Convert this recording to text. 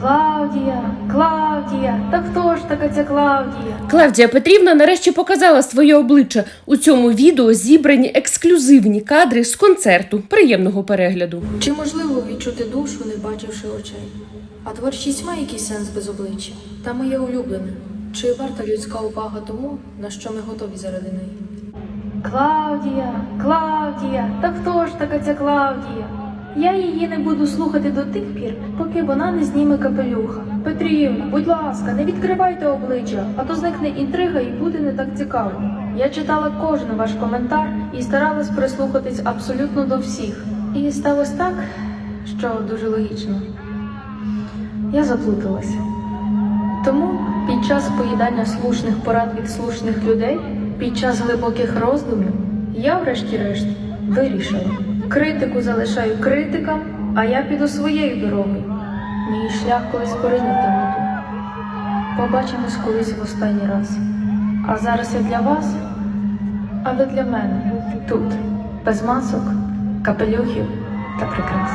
Клавдія, Клавдія, та хто ж така ця Клавдія? Клавдія Петрівна нарешті показала своє обличчя. У цьому відео зібрані ексклюзивні кадри з концерту. Приємного перегляду. Чи можливо відчути душу, не бачивши очей? А творчість має якийсь сенс без обличчя? Та моє улюблене. Чи варта людська увага тому, на що ми готові заради неї? Клавдія, Клавдія, та хто ж така ця Клавдія? Я її не буду слухати до тих пір, поки вона не зніме капелюха. Петрівна, будь ласка, не відкривайте обличчя, а то зникне інтрига і буде не так цікаво. Я читала кожен ваш коментар і старалась прислухатись абсолютно до всіх. І сталося так, що дуже логічно. Я заплуталася. Тому під час поїдання слушних порад від слушних людей, під час глибоких роздумів, я, врешті-решт, вирішила. Критику залишаю критикам, а я піду своєю дорогою. Мій шлях колись поринув темноту. Побачимось колись в останній раз. А зараз я для вас, а ви для мене тут, без масок, капелюхів та прикрас.